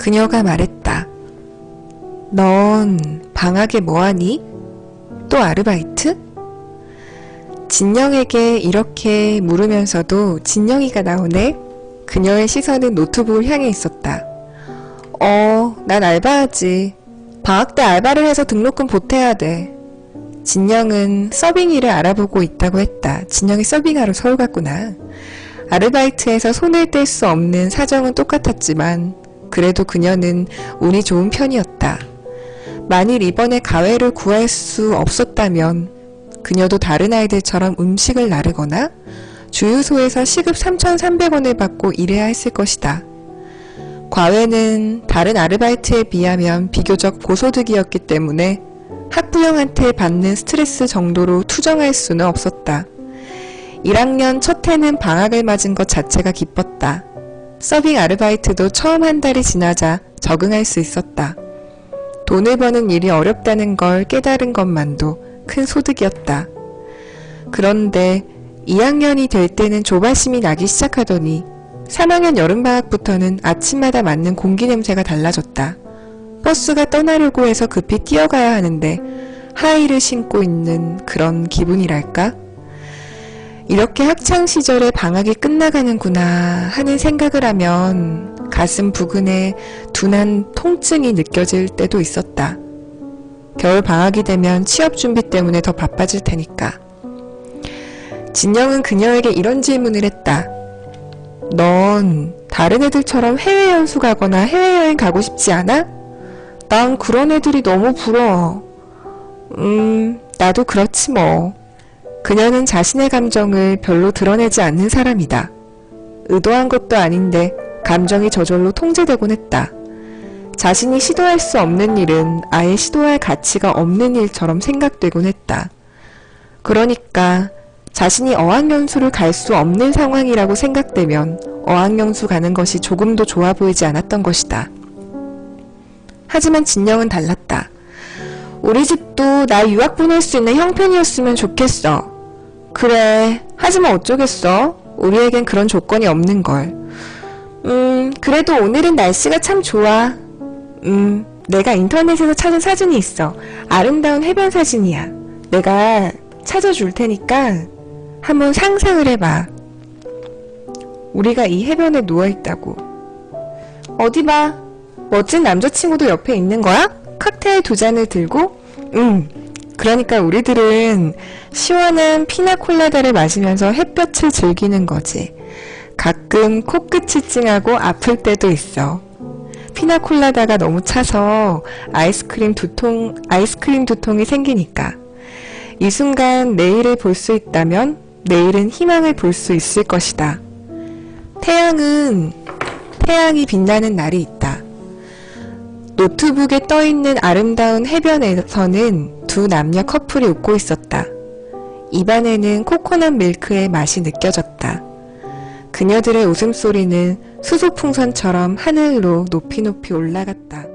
그녀가 말했다. 넌 방학에 뭐하니? 또 아르바이트? 진영에게 이렇게 물으면서도 진영이가 나오네. 그녀의 시선은 노트북을 향해 있었다. 어, 난 알바하지. 방학 때 알바를 해서 등록금 보태야 돼. 진영은 서빙 일을 알아보고 있다고 했다. 진영이 서빙하러 서울 갔구나. 아르바이트에서 손을 뗄 수 없는 사정은 똑같았지만 그래도 그녀는 운이 좋은 편이었다. 만일 이번에 가회를 구할 수 없었다면 그녀도 다른 아이들처럼 음식을 나르거나 주유소에서 시급 3,300원을 받고 일해야 했을 것이다. 과외는 다른 아르바이트에 비하면 비교적 고소득이었기 때문에 학부형한테 받는 스트레스 정도로 투정할 수는 없었다. 1학년 첫 해는 방학을 맞은 것 자체가 기뻤다. 서빙 아르바이트도 처음 한 달이 지나자 적응할 수 있었다. 돈을 버는 일이 어렵다는 걸 깨달은 것만도 큰 소득이었다. 그런데 2학년이 될 때는 조바심이 나기 시작하더니 3학년 여름방학부터는 아침마다 맞는 공기 냄새가 달라졌다. 버스가 떠나려고 해서 급히 뛰어가야 하는데 하이를 신고 있는 그런 기분이랄까? 이렇게 학창 시절에 방학이 끝나가는구나 하는 생각을 하면 가슴 부근에 둔한 통증이 느껴질 때도 있었다. 겨울 방학이 되면 취업 준비 때문에 더 바빠질 테니까. 진영은 그녀에게 이런 질문을 했다. 넌 다른 애들처럼 해외 연수 가거나 해외여행 가고 싶지 않아? 난 그런 애들이 너무 부러워. 음, 나도 그렇지 뭐. 그녀는 자신의 감정을 별로 드러내지 않는 사람이다. 의도한 것도 아닌데 감정이 저절로 통제되곤 했다. 자신이 시도할 수 없는 일은 아예 시도할 가치가 없는 일처럼 생각되곤 했다. 그러니까 자신이 어학연수를 갈 수 없는 상황이라고 생각되면 어학연수 가는 것이 조금도 좋아 보이지 않았던 것이다. 하지만 진영은 달랐다. 우리 집도 나 유학 보낼 수 있는 형편이었으면 좋겠어. 그래. 하지만 어쩌겠어? 우리에겐 그런 조건이 없는 걸. 음, 그래도 오늘은 날씨가 참 좋아. 음, 내가 인터넷에서 찾은 사진이 있어. 아름다운 해변 사진이야. 내가 찾아줄 테니까 한번 상상을 해봐. 우리가 이 해변에 누워있다고. 어디 봐. 멋진 남자친구도 옆에 있는 거야? 칵테일 두 잔을 들고? 응. 그러니까 우리들은 시원한 피나콜라다를 마시면서 햇볕을 즐기는 거지. 가끔 코끝이 찡하고 아플 때도 있어. 피나콜라다가 너무 차서 아이스크림 두 통, 아이스크림 두 통이 생기니까. 이 순간 내일을 볼 수 있다면 내일은 희망을 볼 수 있을 것이다. 태양은, 태양이 빛나는 날이 있다. 노트북에 떠있는 아름다운 해변에서는 두 남녀 커플이 웃고 있었다. 입안에는 코코넛 밀크의 맛이 느껴졌다. 그녀들의 웃음소리는 수소풍선처럼 하늘로 높이 높이 올라갔다.